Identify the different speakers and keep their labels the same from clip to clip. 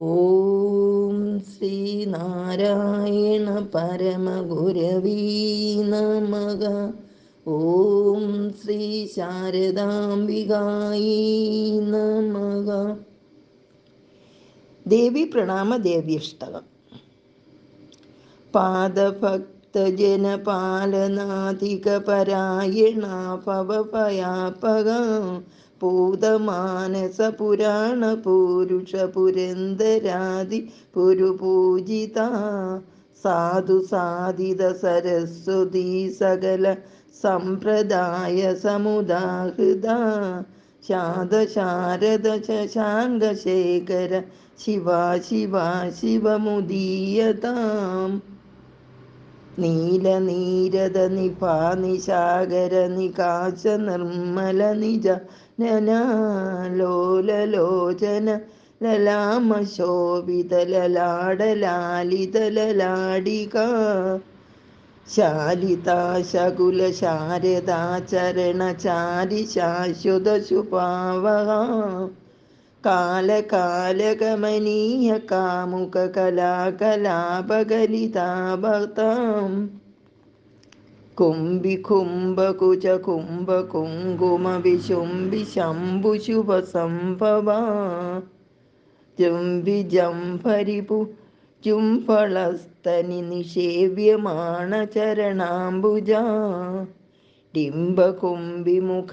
Speaker 1: ഓം ശ്രീ നാരായണ പരമഗുരവീ നമക ഓം ശ്രീ ശാരദാംബികായി നമക ദേവി പ്രണാമ ദേവ്യഷ്ടകം പാദഭക്തജനപാലനാധികപരായണ ഭവഭയാപക പൂതമാനസപുരാണപൂരുഷപുരന്ദരാദി പുരുപൂജിത സാധു സാധിത സരസ്വതി സകല സമ്പ്രദായ സമുദാഹൃത ശാദശാരദ ശശാങ്കശേഖര ശിവ ശിവ ശിവമുദീയതാം. നീലനീരത നിപാ നിശാകര നികാശ നിർമ്മല നിജ നലോലലോചന ചാരി ശാശ്വത ലലാടലാലിത കാലകാലകമനീയ കാമുക കലാകലാപകലിതാഭക്താം കുംഭി കുംഭകുങ്കുമവിശുംഭി കുംഭ കുങ്കുമ വിശുംഭി ശംഭു ശുഭ സംഭവ ജംഭി ജംഭരിപു ചുംഫളസ്തനി നിഷേവ്യമാണ ചരണാംബുജ ഡിംബകുംഭിമുഖ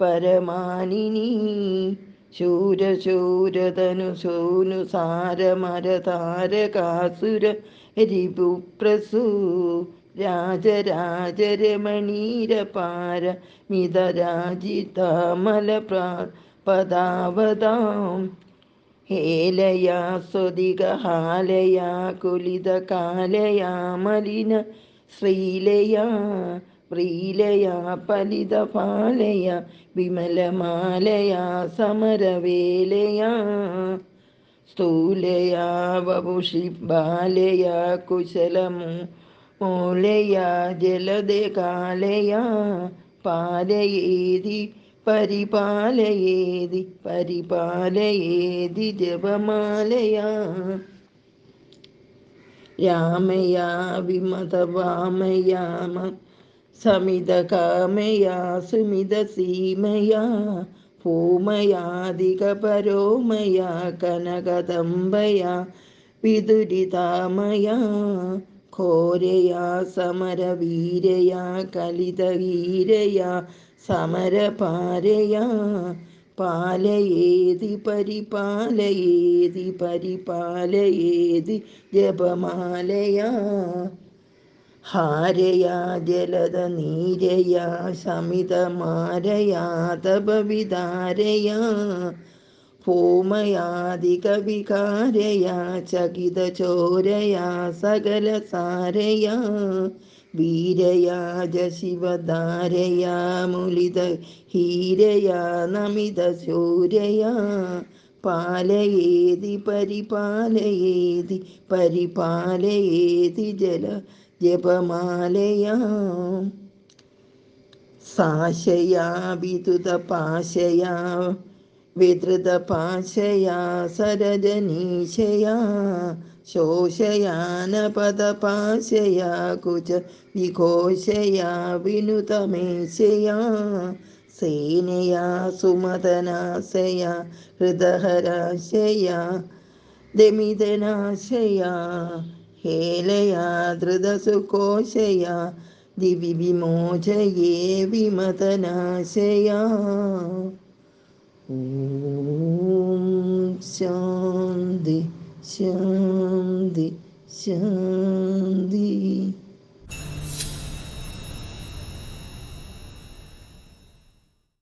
Speaker 1: പരമാനിനി ശൂരശൂരതനു സോനു സാരമരതാരകാസുര രിപുപ്രസു രാജരാജരമണീരപാര മിതരാജിതാമല പദാവതാം. ഹേലയാ സ്വതികാലയാ കുലിതകാലയാ മലിന ശ്രീലയാ പ്രീലയാ പലിതപാലയ വിമലമാലയാ സമരവേലയാ. സ്ഥൂലയാ വപുഷി ബാലയാ കുശലമു മൂലയാ ജലദകാലയാ. പാലയേതി പരിപാലയേതി പരിപാലയേതി ജപമാലയാ. രാമയാ വിമതവാമയാമ സമിതകാമയാ സുമിതസീമയാ ഭൂമയാധികപരോമയാ കനകദംബയാ വിദുരിതാമയാ ഘോരയാ സമരവീരയാ കലിതവീരയാ സമരപാരയാ പാലയേതി പരിപാലയേതി പരിപാലയേതി ജപമാലയാ. ഹാരയാ ജലത നീരയാ ശമിതമാരയാതപവിതാരയാ തപവിതാരയാ ഭൂമയാധികവികാരയാ ചകിതചോരയാ സകലസാരയാ വീരയാജ ശിവധാരയാ മുലിത ഹീരയാ നമിത ശൂരയാ പാലയേതി പരിപാലയേതി പരിപാലയേതി ജല ജപമാലയാ സാശയാ വിതുത പാശയാ വിതൃത പാശയാ സരജനീശയാ ശോഷയാനപദപാശയാ കുച വിഘോഷയാ വിനുതമേശയാ സേനയാ സുമതനാശയാ ഹൃദഹരാശയാ ദമിതനാശയാ हेलया दिवि दिविमोचये विमतनाशया। ॐ शान्ति शान्ति शान्ति।